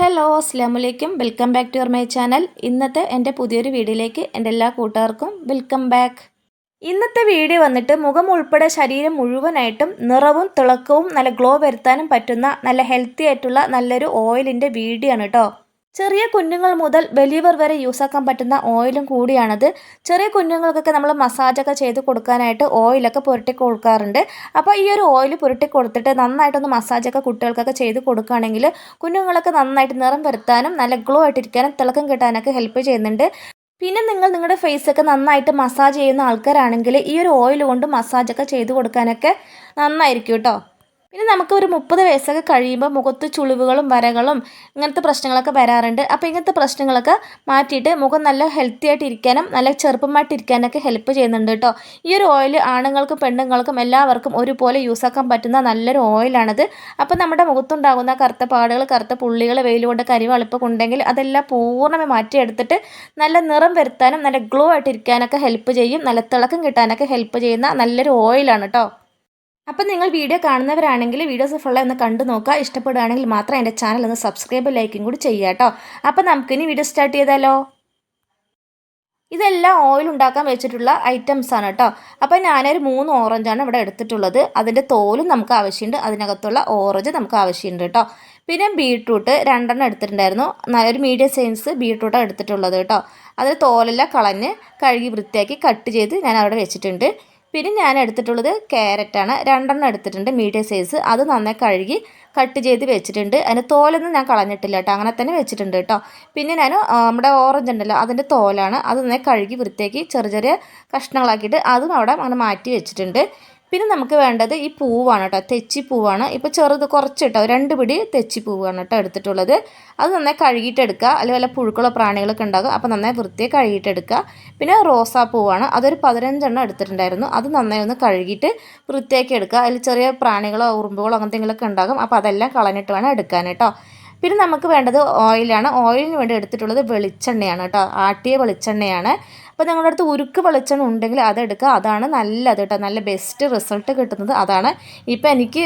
Hello അസ്സാം വലൈക്കും welcome back to your my channel. ഇന്നത്തെ എന്റെ പുതിയൊരു വീഡിയോയിലേക്ക് എന്റെ എല്ലാ കൂട്ടുകാർക്കും വെൽക്കം ബാക്ക്. ഇന്നത്തെ വീഡിയോ വന്നിട്ട് മുഖം ഉൾപ്പെടെ ശരീരം മുഴുവനായിട്ടും നിറവും തിളക്കവും നല്ല ഗ്ലോ വരുത്താനും പറ്റുന്ന നല്ല ഹെൽത്തി ആയിട്ടുള്ള നല്ലൊരു ഓയിലിന്റെ വീഡിയോ ആണ് കേട്ടോ. ചെറിയ കുഞ്ഞുങ്ങൾ മുതൽ വലിയവർ വരെ യൂസ് ആക്കാൻ പറ്റുന്ന ഓയിലും കൂടിയാണത്. ചെറിയ കുഞ്ഞുങ്ങൾക്കൊക്കെ നമ്മൾ മസാജൊക്കെ ചെയ്ത് കൊടുക്കാനായിട്ട് ഓയിലൊക്കെ പുരട്ടി കൊടുക്കാറുണ്ട്. അപ്പോൾ ഈ ഒരു ഓയിൽ പുരട്ടി കൊടുത്തിട്ട് നന്നായിട്ടൊന്ന് മസാജൊക്കെ കുട്ടികൾക്കൊക്കെ ചെയ്ത് കൊടുക്കുകയാണെങ്കിൽ കുഞ്ഞുങ്ങളൊക്കെ നന്നായിട്ട് നിറം വരുത്താനും നല്ല ഗ്ലോ ആയിട്ടിരിക്കാനും തിളക്കം കിട്ടാനൊക്കെ ഹെൽപ്പ് ചെയ്യുന്നുണ്ട്. പിന്നെ നിങ്ങൾ നിങ്ങളുടെ ഫേസൊക്കെ നന്നായിട്ട് മസാജ് ചെയ്യുന്ന ആൾക്കാരാണെങ്കിൽ ഈ ഒരു ഓയിൽ കൊണ്ട് മസാജൊക്കെ ചെയ്ത് കൊടുക്കാനൊക്കെ നന്നായിരിക്കും കേട്ടോ പിന്നെ നമുക്ക് ഒരു മുപ്പത് വയസ്സൊക്കെ കഴിയുമ്പോൾ മുഖത്ത് ചുളിവുകളും വരകളും ഇങ്ങനത്തെ പ്രശ്നങ്ങളൊക്കെ വരാറുണ്ട്. അപ്പോൾ ഇങ്ങനത്തെ പ്രശ്നങ്ങളൊക്കെ മാറ്റിയിട്ട് മുഖം നല്ല ഹെൽത്തി ആയിട്ട് ഇരിക്കാനും നല്ല ചെറുപ്പമായിട്ട് ഇരിക്കാനൊക്കെ ഹെൽപ്പ് ചെയ്യുന്നുണ്ട് കേട്ടോ ഈ ഒരു ഓയിൽ ആണുങ്ങൾക്കും പെണ്ണുങ്ങൾക്കും എല്ലാവർക്കും ഒരുപോലെ യൂസ് ആക്കാൻ പറ്റുന്ന നല്ലൊരു ഓയിലാണത് അപ്പോൾ നമ്മുടെ മുഖത്തുണ്ടാകുന്ന കറുത്ത പാടുകൾ കറുത്ത പുള്ളികൾ വെയിലുകൊണ്ട് കരിവളുപ്പൊക്കെ ഉണ്ടെങ്കിൽ അതെല്ലാം പൂർണമായി മാറ്റിയെടുത്തിട്ട് നല്ല നിറം വരുത്താനും നല്ല ഗ്ലോ ആയിട്ടിരിക്കാനൊക്കെ ഹെൽപ്പ് ചെയ്യും. നല്ല തിളക്കം കിട്ടാനൊക്കെ ഹെൽപ്പ് ചെയ്യുന്ന നല്ലൊരു ഓയിലാണ് കേട്ടോ അപ്പം നിങ്ങൾ വീഡിയോ കാണുന്നവരാണെങ്കിൽ വീഡിയോസ് ഫുള്ള് ഒന്ന് കണ്ടു നോക്കുക. ഇഷ്ടപ്പെടുകയാണെങ്കിൽ മാത്രം എന്റെ ചാനൽ ഒന്ന് സബ്സ്ക്രൈബ് ലൈക്കും കൂടി ചെയ്യുക കേട്ടോ. അപ്പം നമുക്കിനി വീഡിയോ സ്റ്റാർട്ട് ചെയ്താലോ? ഇതെല്ലാം ഓയിൽ ഉണ്ടാക്കാൻ വെച്ചിട്ടുള്ള ഐറ്റംസ് ആണ് കേട്ടോ. അപ്പോൾ ഞാനൊരു മൂന്ന് ഓറഞ്ചാണ് ഇവിടെ എടുത്തിട്ടുള്ളത്. അതിന്റെ തോലും നമുക്ക് ആവശ്യമുണ്ട്. അതിനകത്തുള്ള ഓറഞ്ച് നമുക്ക് ആവശ്യമുണ്ട് കേട്ടോ. പിന്നെ ബീട്രൂട്ട് രണ്ടെണ്ണം എടുത്തിട്ടുണ്ടായിരുന്നു. ഒരു മീഡിയം സൈസ് ബീട്രൂട്ടാണ് എടുത്തിട്ടുള്ളത് കേട്ടോ. അതിൽ തോലെല്ലാം കളഞ്ഞ് കഴുകി വൃത്തിയാക്കി കട്ട് ചെയ്ത് ഞാൻ അവിടെ വെച്ചിട്ടുണ്ട്. പിന്നെ ഞാൻ എടുത്തിട്ടുള്ളത് ക്യാരറ്റാണ് രണ്ടെണ്ണം എടുത്തിട്ടുണ്ട് മീഡിയം സൈസ് അത് നന്നായി കഴുകി കട്ട് ചെയ്ത് വെച്ചിട്ടുണ്ട്. അതിന്റെ തോലൊന്നും ഞാൻ കളഞ്ഞിട്ടില്ല കേട്ടോ. അങ്ങനെ തന്നെ വെച്ചിട്ടുണ്ട് കേട്ടോ. പിന്നെ ഞാൻ നമ്മുടെ ഓറഞ്ച് ഉണ്ടല്ലോ അതിന്റെ തോലാണ്. അത് നന്നായി കഴുകി വൃത്തിയാക്കി ചെറിയ ചെറിയ കഷ്ണങ്ങളാക്കിയിട്ട് അതും അവിടെ അങ്ങനെ മാറ്റി വെച്ചിട്ടുണ്ട്. പിന്നെ നമുക്ക് വേണ്ടത് ഈ പൂവാണ് കേട്ടോ തെച്ചി പൂവാണ് ഇപ്പോൾ ചെറുത് കുറച്ച് കേട്ടോ രണ്ട് പിടി തെച്ചി പൂവാണ് കേട്ടോ എടുത്തിട്ടുള്ളത്. അത് നന്നായി കഴുകിയിട്ടെടുക്കുക. അല്ലെങ്കിൽ വല്ല പുഴുക്കളോ പ്രാണികളൊക്കെ ഉണ്ടാകും അപ്പോൾ നന്നായി വൃത്തിയായി കഴുകിയിട്ടെടുക്കുക. പിന്നെ റോസാ പൂവാണ് അതൊരു പതിനഞ്ചെണ്ണം എടുത്തിട്ടുണ്ടായിരുന്നു. അത് നന്നായി ഒന്ന് കഴുകിയിട്ട് വൃത്തിയാക്കി എടുക്കുക. അതിൽ ചെറിയ പ്രാണികളോ ഉറുമ്പുകളോ അങ്ങനത്തെ ഉണ്ടാകും. അപ്പോൾ അതെല്ലാം കളഞ്ഞിട്ട് വേണം എടുക്കാൻ കേട്ടോ. പിന്നെ നമുക്ക് വേണ്ടത് ഓയിലാണ് ഓയിലിന് വേണ്ടി എടുത്തിട്ടുള്ളത് വെളിച്ചെണ്ണയാണ് കേട്ടോ. ആട്ടിയ വെളിച്ചെണ്ണയാണ്. അപ്പോൾ ഞങ്ങളുടെ അടുത്ത് ഉരുക്ക് വെളിച്ചെണ്ണ ഉണ്ടെങ്കിൽ അതെടുക്കുക. അതാണ് നല്ലത് കേട്ടോ. നല്ല ബെസ്റ്റ് റിസൾട്ട് കിട്ടുന്നത്. അതാണ് ഇപ്പോൾ എനിക്ക്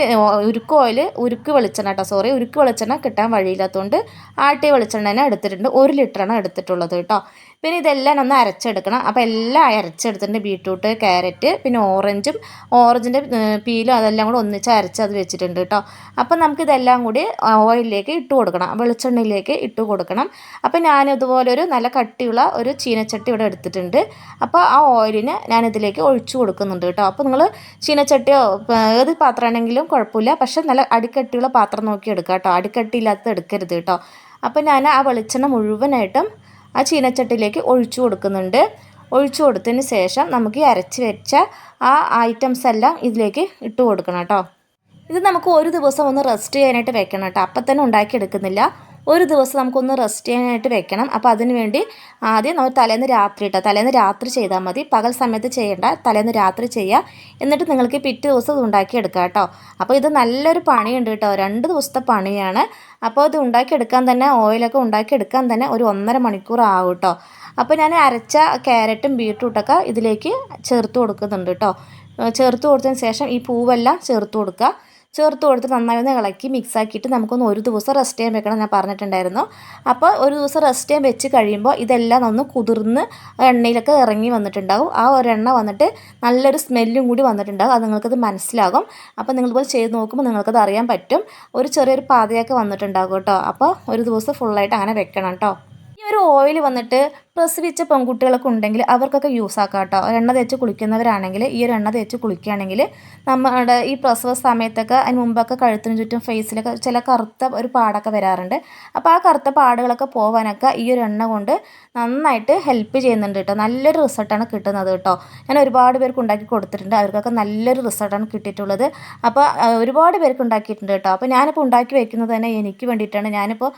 ഉരുക്ക് ഓയിൽ ഉരുക്ക് വെളിച്ചെണ്ണ കേട്ടോ. സോറി ഉരുക്ക് വെളിച്ചെണ്ണ കിട്ടാൻ വഴിയില്ലാത്തതുകൊണ്ട് ആട്ടിയ വെളിച്ചെണ്ണ തന്നെ എടുത്തിട്ടുണ്ട്. ഒരു ലിറ്ററാണ് എടുത്തിട്ടുള്ളത് കേട്ടോ. പിന്നെ ഇതെല്ലാം ഒന്ന് അരച്ചെടുക്കണം. അപ്പോൾ എല്ലാം അരച്ചെടുത്തിട്ടുണ്ട് ബീട്രൂട്ട് ക്യാരറ്റ് പിന്നെ ഓറഞ്ചും ഓറഞ്ചിന്റെ പീലും അതെല്ലാം കൂടെ ഒന്നിച്ച് അരച്ച് അത് വെച്ചിട്ടുണ്ട് കേട്ടോ. അപ്പോൾ നമുക്കിതെല്ലാം കൂടി ഓയിലിലേക്ക് ഇട്ട് കൊടുക്കണം. വെളിച്ചെണ്ണയിലേക്ക് ഇട്ട് കൊടുക്കണം. അപ്പോൾ ഒരു നല്ല കട്ടിയുള്ള ഒരു ചീനച്ചട്ടി ഇവിടെ എടുത്തിട്ടുണ്ട്. അപ്പോൾ ആ ഓയിലിന് ഞാനിതിലേക്ക് ഒഴിച്ചു കൊടുക്കുന്നുണ്ട് കേട്ടോ. അപ്പോൾ നിങ്ങൾ ചീനച്ചട്ടിയോ ഏത് പാത്രമാണെങ്കിലും കുഴപ്പമില്ല. പക്ഷെ നല്ല അടിക്കട്ടിയുള്ള പാത്രം നോക്കി എടുക്കുക കേട്ടോ. അടിക്കട്ടിയില്ലാത്തത് എടുക്കരുത് കേട്ടോ. അപ്പോൾ ഞാൻ ആ വെളിച്ചെണ്ണ മുഴുവനായിട്ടും ആ ചീനച്ചട്ടിയിലേക്ക് ഒഴിച്ചു കൊടുക്കുന്നുണ്ട്. ഒഴിച്ചു കൊടുത്തതിന് ശേഷം നമുക്ക് അരച്ച് വെച്ച ആ ഐറ്റംസ് എല്ലാം ഇതിലേക്ക് ഇട്ട് കൊടുക്കണം കേട്ടോ. ഇത് നമുക്ക് ഒരു ദിവസം ഒന്ന് റെസ്റ്റ് ചെയ്യാനായിട്ട് വെക്കണം കേട്ടോ. അപ്പം തന്നെ ഉണ്ടാക്കിയെടുക്കുന്നില്ല. ഒരു ദിവസം നമുക്കൊന്ന് റെസ്റ്റ് ചെയ്യാനായിട്ട് വെക്കണം. അപ്പോൾ അതിന് വേണ്ടി ആദ്യം നമ്മൾ തലേന്ന് രാത്രി ഇട്ടാൽ തലേന്ന് രാത്രി ചെയ്താൽ മതി. പകൽ സമയത്ത് ചെയ്യേണ്ട തലേന്ന് രാത്രി ചെയ്യുക എന്നിട്ട് നിങ്ങൾക്ക് പിറ്റേ ദിവസം ഉണ്ടാക്കി ഉണ്ടാക്കിയെടുക്കാം കേട്ടോ അപ്പോൾ ഇത് നല്ലൊരു പണിയുണ്ട് കേട്ടോ രണ്ട് ദിവസത്തെ പണിയാണ്. അപ്പോൾ ഇത് ഉണ്ടാക്കിയെടുക്കാൻ തന്നെ ഓയിലൊക്കെ ഉണ്ടാക്കിയെടുക്കാൻ തന്നെ ഒരു ഒന്നര മണിക്കൂർ ആവും കേട്ടോ അപ്പോൾ ഞാൻ അരച്ച ക്യാരറ്റും ബീട്രൂട്ടൊക്കെ ഇതിലേക്ക് ചേർത്ത് കൊടുക്കുന്നുണ്ട് കേട്ടോ ചേർത്ത് കൊടുത്തതിന് ശേഷം ഈ പൂവെല്ലാം ചേർത്ത് കൊടുക്കുക ചേർത്ത് കൊടുത്ത് നന്നായി ഒന്ന് ഇളക്കി മിക്സ് ആക്കിയിട്ട് നമുക്കൊന്ന് ഒരു ദിവസം റെസ്റ്റ് ചെയ്യാൻ വെക്കണം ഞാൻ പറഞ്ഞിട്ടുണ്ടായിരുന്നു. അപ്പോൾ ഒരു ദിവസം റെസ്റ്റ് ചെയ്യാൻ വെച്ച് കഴിയുമ്പോൾ ഇതെല്ലാം ഒന്ന് കുതിർന്ന് എണ്ണയിലൊക്കെ ഇറങ്ങി വന്നിട്ടുണ്ടാകും. ആ ഒരു എണ്ണ വന്നിട്ട് നല്ലൊരു സ്മെല്ലും കൂടി വന്നിട്ടുണ്ടാകും. അത് നിങ്ങൾക്കത് മനസ്സിലാകും. അപ്പോൾ നിങ്ങളിപ്പോൾ ചെയ്ത് നോക്കുമ്പോൾ നിങ്ങൾക്കത് അറിയാൻ പറ്റും. ഒരു ചെറിയൊരു പാതയൊക്കെ വന്നിട്ടുണ്ടാകും കേട്ടോ. അപ്പോൾ ഒരു ദിവസം ഫുള്ളായിട്ട് അങ്ങനെ വെക്കണം കേട്ടോ. ഒരു ഓയിൽ വന്നിട്ട് പ്രസവിച്ച പെൺകുട്ടികളൊക്കെ ഉണ്ടെങ്കിൽ അവർക്കൊക്കെ യൂസ് ആക്കാം കേട്ടോ എണ്ണ തേച്ച് കുളിക്കുന്നവരാണെങ്കിൽ ഈ ഒരു എണ്ണ തേച്ച് കുളിക്കുകയാണെങ്കിൽ നമ്മുടെ ഈ പ്രസവ സമയത്തൊക്കെ അതിന് മുമ്പൊക്കെ കഴുത്തിന് ചുറ്റും ഫേസിലൊക്കെ ചില കറുത്ത ഒരു പാടൊക്കെ വരാറുണ്ട്. അപ്പോൾ ആ കറുത്ത പാടുകളൊക്കെ പോകാനൊക്കെ ഈ ഒരു എണ്ണ കൊണ്ട് നന്നായിട്ട് ഹെൽപ്പ് ചെയ്യുന്നുണ്ട് കേട്ടോ നല്ലൊരു റിസൾട്ടാണ് കിട്ടുന്നത് കേട്ടോ ഞാൻ ഒരുപാട് പേർക്ക് ഉണ്ടാക്കി കൊടുത്തിട്ടുണ്ട്. അവർക്കൊക്കെ നല്ലൊരു റിസൾട്ടാണ് കിട്ടിയിട്ടുള്ളത്. അപ്പോൾ ഒരുപാട് പേർക്ക് ഉണ്ടാക്കിയിട്ടുണ്ട് കേട്ടോ അപ്പോൾ ഞാനിപ്പോൾ ഉണ്ടാക്കി വയ്ക്കുന്നത് തന്നെ എനിക്ക് വേണ്ടിയിട്ടാണ്. ഞാനിപ്പോൾ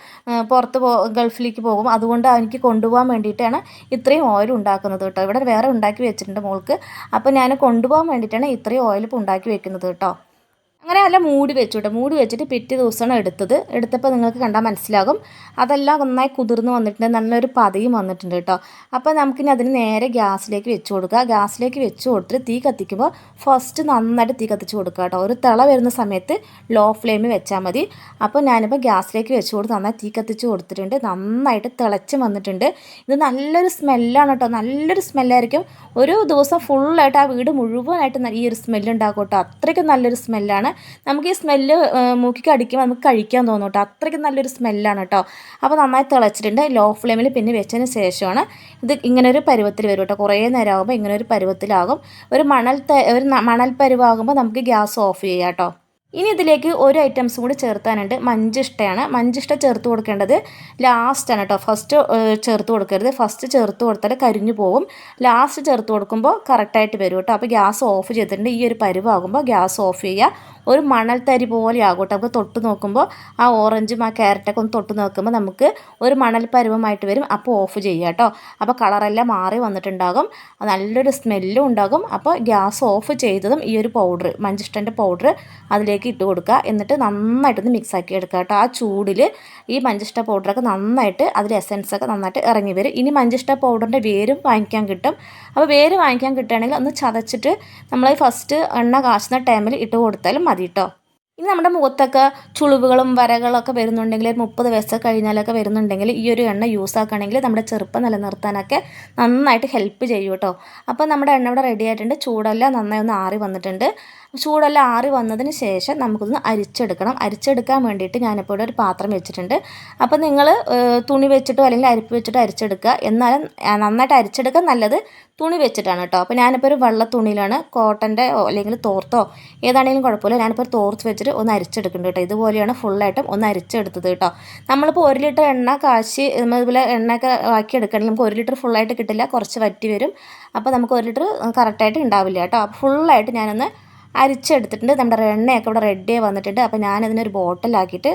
പുറത്ത് പോ ഗൾഫിലേക്ക് പോകും. അതുകൊണ്ട് എനിക്ക് കൊണ്ടുപോകാൻ വേണ്ടിയിട്ട് വേണ്ടിയിട്ടാണ് ഇത്രയും ഓയിൽ ഉണ്ടാക്കുന്നത് കേട്ടോ. ഇവിടെ വേറെ ഉണ്ടാക്കി വെച്ചിട്ടുണ്ട് മോൾക്ക്. അപ്പോൾ ഞാൻ കൊണ്ടുപോകാൻ വേണ്ടിയിട്ടാണ് ഇത്രയും ഓയിൽ ഇപ്പോൾ ഉണ്ടാക്കി വെക്കുന്നത് കേട്ടോ. അങ്ങനെ അല്ല മൂടി വെച്ചു കേട്ടോ മൂടി വെച്ചിട്ട് പിറ്റേ ദിവസമാണ് എടുത്തത്. എടുത്തപ്പോൾ നിങ്ങൾക്ക് കണ്ടാൽ മനസ്സിലാകും. അതെല്ലാം നന്നായി കുതിർന്ന് വന്നിട്ടുണ്ട്. നല്ലൊരു പതയും വന്നിട്ടുണ്ട് കേട്ടോ. അപ്പോൾ നമുക്കിനി അതിന് നേരെ ഗ്യാസിലേക്ക് വെച്ച് കൊടുക്കുക. ഗ്യാസിലേക്ക് വെച്ച് കൊടുത്തിട്ട് തീ കത്തിക്കുമ്പോൾ ഫസ്റ്റ് നന്നായിട്ട് തീ കത്തിച്ച് കൊടുക്കുക കേട്ടോ. ഒരു തിള വരുന്ന സമയത്ത് ലോ ഫ്ലെയിമിൽ വെച്ചാൽ മതി. അപ്പോൾ ഞാനിപ്പോൾ ഗ്യാസിലേക്ക് വെച്ച് കൊടുത്ത് നന്നായി തീ കത്തിച്ച് കൊടുത്തിട്ടുണ്ട്. നന്നായിട്ട് തിളച്ച് വന്നിട്ടുണ്ട്. ഇത് നല്ലൊരു സ്മെല്ലാണ് കേട്ടോ. നല്ലൊരു സ്മെല്ലായിരിക്കും ഒരു ദിവസം ഫുള്ളായിട്ട് ആ വീട് മുഴുവനായിട്ട് ഈ ഒരു സ്മെല്ലുണ്ടാക്കും കേട്ടോ. അത്രയ്ക്കും നല്ലൊരു സ്മെല്ലാണ് നമുക്ക് ഈ സ്മെല്ല് മൂക്കി അടിക്കുമ്പോൾ നമുക്ക് കഴിക്കാൻ തോന്നും കേട്ടോ അത്രയ്ക്ക് നല്ലൊരു സ്മെല്ലാണ് കേട്ടോ അപ്പോൾ നന്നായി തിളച്ചിട്ടുണ്ട്. ലോ ഫ്ലെയിമിൽ പിന്നെ വെച്ചതിന് ശേഷമാണ് ഇത് ഇങ്ങനെ ഒരു പരുവത്തിൽ വരും കേട്ടോ കുറേ നേരം ആകുമ്പോൾ ഇങ്ങനെ ഒരു പരുവത്തിലാകും. ഒരു മണൽ ഒരു മണൽ പരുവാകുമ്പോൾ നമുക്ക് ഗ്യാസ് ഓഫ് ചെയ്യാം കേട്ടോ ഇനി ഇതിലേക്ക് ഒരു ഐറ്റംസും കൂടി ചേർത്താനുണ്ട്. മഞ്ചിഷ്ടയാണ്. മഞ്ചിഷ്ട ചേർത്ത് കൊടുക്കേണ്ടത് ലാസ്റ്റാണ് കേട്ടോ. ഫസ്റ്റ് ചേർത്ത് കൊടുക്കരുത്. ഫസ്റ്റ് ചേർത്ത് കൊടുത്താൽ കരിഞ്ഞു പോകും ലാസ്റ്റ് ചേർത്ത് കൊടുക്കുമ്പോൾ കറക്റ്റായിട്ട് വരും കേട്ടോ. അപ്പോൾ ഗ്യാസ് ഓഫ് ചെയ്തിട്ടുണ്ട്. ഈ ഒരു പരുവാകുമ്പോൾ ഗ്യാസ് ഓഫ് ചെയ്യുക. ഒരു മണൽത്തരി പോലെ ആകും നമുക്ക് തൊട്ട് നോക്കുമ്പോൾ ആ ഓറഞ്ചും ആ ക്യാരറ്റൊക്കെ ഒന്ന് തൊട്ട് നോക്കുമ്പോൾ നമുക്ക് ഒരു മണൽ പരുവമായിട്ട് വരും. അപ്പോൾ ഓഫ് ചെയ്യുക കേട്ടോ. അപ്പോൾ കളറെല്ലാം മാറി വന്നിട്ടുണ്ടാകും. നല്ലൊരു സ്മെല്ലും ഉണ്ടാകും. അപ്പോൾ ഗ്യാസ് ഓഫ് ചെയ്തതും ഈ ഒരു പൗഡർ മഞ്ചിഷ്ടന്റെ പൗഡർ അതിലേക്ക് ഇട്ട് കൊടുക്കുക. എന്നിട്ട് നന്നായിട്ടൊന്ന് മിക്സ് ആക്കി എടുക്കുക കേട്ടോ. ആ ചൂടിൽ ഈ മഞ്ചിഷ്ട പൗഡറൊക്കെ നന്നായിട്ട് അതിൽ എസൻസൊക്കെ നന്നായിട്ട് ഇറങ്ങി വരും. ഇനി മഞ്ചിഷ്ട പൗഡറിന്റെ വേരും വാങ്ങിക്കാൻ കിട്ടും. അപ്പോൾ വേര് വാങ്ങിക്കാൻ കിട്ടുകയാണെങ്കിൽ ഒന്ന് ചതച്ചിട്ട് നമ്മൾ ഫസ്റ്റ് എണ്ണ കാച്ചുന്ന ടൈമിൽ ഇട്ട് കൊടുത്താലും മതി കേട്ടോ. ഇനി നമ്മുടെ മുഖത്തൊക്കെ ചുളിവുകളും വരകളൊക്കെ വരുന്നുണ്ടെങ്കിൽ മുപ്പത് വയസ്സൊക്കെ കഴിഞ്ഞാലൊക്കെ വരുന്നുണ്ടെങ്കിൽ ഈ ഒരു എണ്ണ യൂസ് ആക്കുകയാണെങ്കിൽ നമ്മുടെ ചെറുപ്പം നിലനിർത്താനൊക്കെ നന്നായിട്ട് ഹെൽപ്പ് ചെയ്യും കേട്ടോ. അപ്പോൾ നമ്മുടെ എണ്ണ ഇവിടെ റെഡി ആയിട്ടുണ്ട്. ചൂടെല്ലാം നന്നായി ഒന്ന് ആറി വന്നിട്ടുണ്ട്. ചൂടെല്ലാം ആറി വന്നതിന് ശേഷം നമുക്കൊന്ന് അരിച്ചെടുക്കണം. അരിച്ചെടുക്കാൻ വേണ്ടിയിട്ട് ഞാനിപ്പോൾ ഇവിടെ ഒരു പാത്രം വെച്ചിട്ടുണ്ട്. അപ്പോൾ നിങ്ങൾ തുണി വെച്ചിട്ടോ അല്ലെങ്കിൽ അരിപ്പ് വെച്ചിട്ടോ അരിച്ചെടുക്കുക. എന്നാലും നന്നായിട്ട് അരിച്ചെടുക്കാൻ നല്ലത് തുണി വെച്ചിട്ടാണ് കേട്ടോ. അപ്പോൾ ഞാനിപ്പോൾ ഒരു വെള്ള തുണിയിലാണ് കോട്ടന്റെ അല്ലെങ്കിൽ തോർത്തോ ഏതാണെങ്കിലും കുഴപ്പമില്ല. ഞാനിപ്പോൾ ഒരു തോർത്ത് വെച്ചിട്ട് ഒന്ന് അരിച്ചെടുക്കുന്നുണ്ട് കേട്ടോ. ഇതുപോലെയാണ് ഫുള്ളായിട്ടും ഒന്ന് അരിച്ചെടുത്തത് കേട്ടോ. നമ്മളിപ്പോൾ ഒരു ലിറ്റർ എണ്ണ കാശി ഇതുപോലെ എണ്ണയൊക്കെ ആക്കി എടുക്കണമെങ്കിൽ നമുക്ക് ഒരു ലിറ്റർ ഫുള്ളായിട്ട് കിട്ടില്ല. കുറച്ച് വറ്റി വരും. അപ്പോൾ നമുക്ക് ഒരു ലിറ്റർ കറക്റ്റായിട്ട് ഉണ്ടാവില്ല കേട്ടോ. അപ്പോൾ ഫുള്ളായിട്ട് ഞാനൊന്ന് അരിച്ചെടുത്തിട്ടുണ്ട്. നമ്മുടെ എണ്ണയൊക്കെ ഇവിടെ റെഡിയായി വന്നിട്ടുണ്ട്. അപ്പോൾ ഞാനതിനൊരു ബോട്ടിലാക്കിയിട്ട്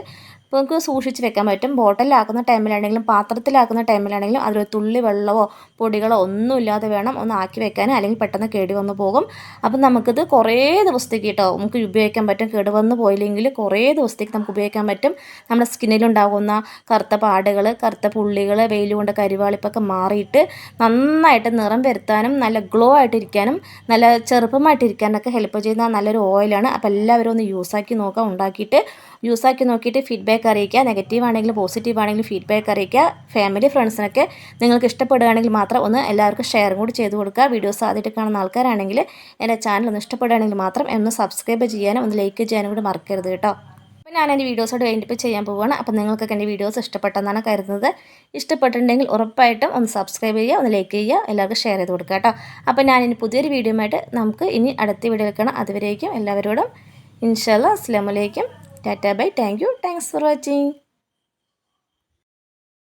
അപ്പോൾ നമുക്ക് സൂക്ഷിച്ച് വെക്കാൻ പറ്റും. ബോട്ടലിലാക്കുന്ന ടൈമിലാണെങ്കിലും പാത്രത്തിലാക്കുന്ന ടൈമിലാണെങ്കിലും അതിൽ തുള്ളി വെള്ളമോ പൊടികളോ ഒന്നും ഇല്ലാതെ വേണം ഒന്ന് ആക്കി വെക്കാൻ അല്ലെങ്കിൽ പെട്ടെന്ന് കേടി വന്നു പോകും. അപ്പം നമുക്കിത് കുറേ ദിവസത്തേക്ക് കേട്ടോ നമുക്ക് ഉപയോഗിക്കാൻ പറ്റും. കേട് പോയില്ലെങ്കിൽ കുറേ ദിവസത്തേക്ക് നമുക്ക് ഉപയോഗിക്കാൻ പറ്റും. നമ്മുടെ സ്കിന്നിലുണ്ടാകുന്ന കറുത്ത പാടുകൾ കറുത്ത പുള്ളികൾ വെയിൽ കൊണ്ട് കരിവാളിപ്പൊക്കെ മാറിയിട്ട് നന്നായിട്ട് നിറം വരുത്താനും നല്ല ഗ്ലോ ആയിട്ടിരിക്കാനും നല്ല ചെറുപ്പമായിട്ടിരിക്കാനൊക്കെ ഹെൽപ്പ് ചെയ്യുന്ന നല്ലൊരു ഓയിലാണ്. അപ്പോൾ എല്ലാവരും ഒന്ന് യൂസാക്കി നോക്കാം. ഉണ്ടാക്കിയിട്ട് യൂസാക്കി നോക്കിയിട്ട് ഫീഡ്ബാക്ക് അറിയിക്കുക. നെഗറ്റീവ് ആണെങ്കിലും പോസിറ്റീവ് ആണെങ്കിലും ഫീഡ്ബാക്ക് അറിയിക്കുക. ഫാമിലി ഫ്രണ്ട്സിനൊക്കെ നിങ്ങൾക്ക് ഇഷ്ടപ്പെടുകയാണെങ്കിൽ മാത്രം ഒന്ന് എല്ലാവർക്കും ഷെയറും കൂടി ചെയ്ത് കൊടുക്കുക. വീഡിയോസ് ആദ്യമായിട്ട് കാണുന്ന ആൾക്കാരാണെങ്കിൽ എന്റെ ചാനൽ ഒന്ന് ഇഷ്ടപ്പെടുകയാണെങ്കിൽ മാത്രം ഒന്ന് സബ്സ്ക്രൈബ് ചെയ്യാനും ഒന്ന് ലൈക്ക് ചെയ്യാനും കൂടി മറക്കരുത് കേട്ടോ. ഞാൻ എന്റെ വീഡിയോസോട് വേണ്ടിയിട്ട് ചെയ്യാൻ പോവുകയാണ് അപ്പോൾ നിങ്ങൾക്കൊക്കെ എന്റെ വീഡിയോസ് ഇഷ്ടപ്പെട്ടെന്നാണ് കരുതുന്നത്. ഇഷ്ടപ്പെട്ടിട്ടുണ്ടെങ്കിൽ ഉറപ്പായിട്ടും ഒന്ന് സബ്സ്ക്രൈബ് ചെയ്യുക ഒന്ന് ലൈക്ക് ചെയ്യുക എല്ലാവർക്കും ഷെയർ ചെയ്ത് കൊടുക്കുക കേട്ടോ. അപ്പോൾ ഞാൻ ഇനി പുതിയൊരു വീഡിയോ ആയിട്ട് നമുക്ക് ഇനി അടുത്ത വീഡിയോ വെക്കണം. അതുവരേക്കും എല്ലാവരോടും ഇൻഷാല്ല അസ്ലാമലേക്കും tata bye thank you thanks for watching